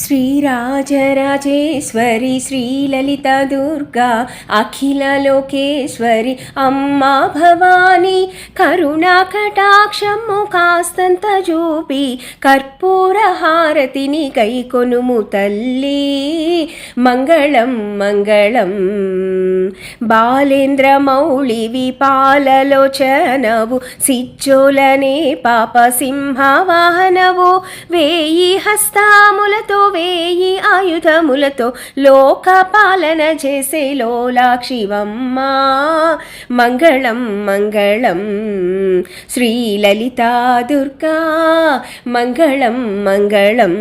श्रीराजर రాజేశ్వరి శ్రీలలిత దుర్గా అఖిల లోకేశ్వరి అమ్మా భవాని కరుణా కటాక్షము కాస్తంత చూపి కర్పూర హారతిని కైకొనుము తల్లి. మంగళం మంగళం. బాలేంద్ర మౌళివి పాలలోచనవు సిచ్చోలనే పాప సింహవాహనవు వేయి హస్తాములతో వేయి ఆయుధం ఆయుధములతో లోక పాలన చేసే లోలాక్షివమ్మ. మంగళం మంగళం శ్రీ లలితా దుర్గా మంగళం మంగళం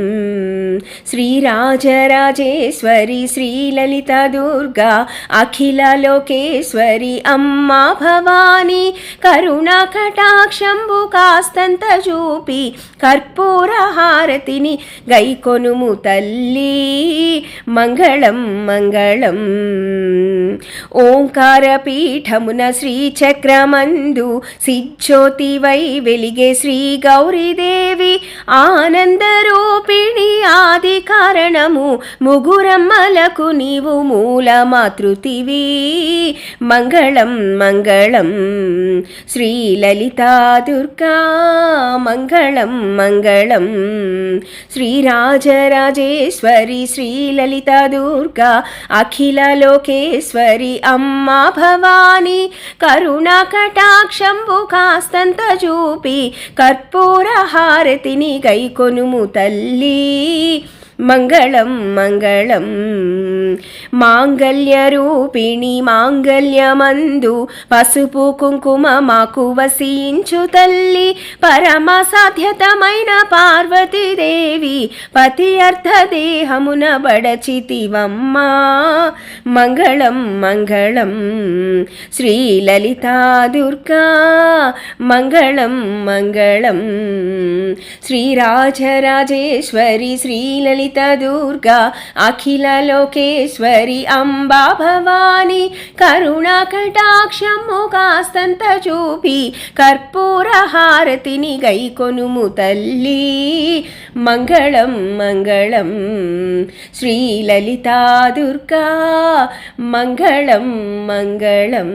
శ్రీరాజరాజేశ్వరి శ్రీలలిత దుర్గా అఖిల లోకేశ్వరి అమ్మా భవాని కరుణా కటాక్షంబు కాస్తంత చూపి కర్పూర హారతిని గైకొనుము తల్లి. మంగళం మంగళం. ఓంకార పీఠమున శ్రీచక్రమందు సిజ్యోతివై వెలిగే శ్రీ గౌరీదేవి ఆనందరూపిణి ఆది కారణము. ముగురమ్మలకు నీవు మూల మాతృతివి మంగళం మంగళం శ్రీలలితా దుర్గా. మంగళం మంగళం శ్రీరాజరాజేశ్వరి శ్రీలలిత దుర్గా. అఖిల లోకేశ్వరి అమ్మా భవాని. కరుణా కటాక్షంబు కాస్తంత చూపి. కర్పూర హారతిని గైకొనుము తల్లి. మంగళం మంగళం. మాంగళ్యరూపిణి మాంగళ్యమందు పసుపు కుంకుమ మాకు వసించు తల్లి. పరమ సాధ్యతమైన పార్వతీదేవి పతి అర్థదేహమున బడచితివమ్మ. మంగళం మంగళం. శ్రీలలితా దుర్గా. మంగళం మంగళం. శ్రీరాజరాజేశ్వరి శ్రీలలిత దుర్గా అఖిల లోకేశ్వరి అంబా భవాని కరుణా కటాక్షము కాస్తంత చూపి కర్పూర హారతిని గైకొనుము తల్లి. మంగళం మంగళం శ్రీ లలితా దుర్గా మంగళం మంగళం.